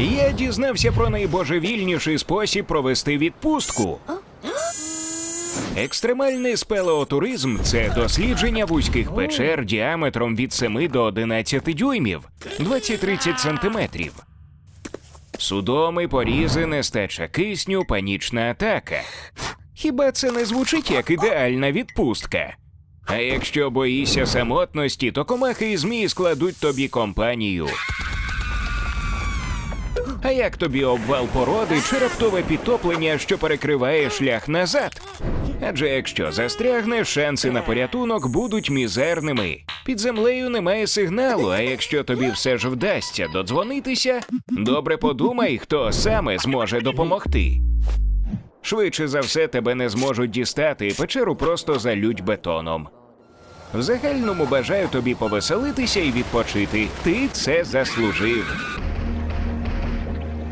Я дізнався про найбожевільніший спосіб провести відпустку. Екстремальний спелеотуризм це дослідження вузьких печер діаметром від 7 до 11 дюймів 20-30 сантиметрів. Судоми, порізи, нестача кисню, панічна атака. Хіба це не звучить як ідеальна відпустка? А якщо боїшся самотності, то комахи і змії складуть тобі компанію. А як тобі обвал породи чи раптове підтоплення, що перекриває шлях назад? Адже якщо застрягнеш, шанси на порятунок будуть мізерними. Під землею немає сигналу, а якщо тобі все ж вдасться додзвонитися, добре подумай, хто саме зможе допомогти. Швидше за все тебе не зможуть дістати, і печеру просто залють бетоном. В загальному бажаю тобі повеселитися і відпочити. Ти це заслужив.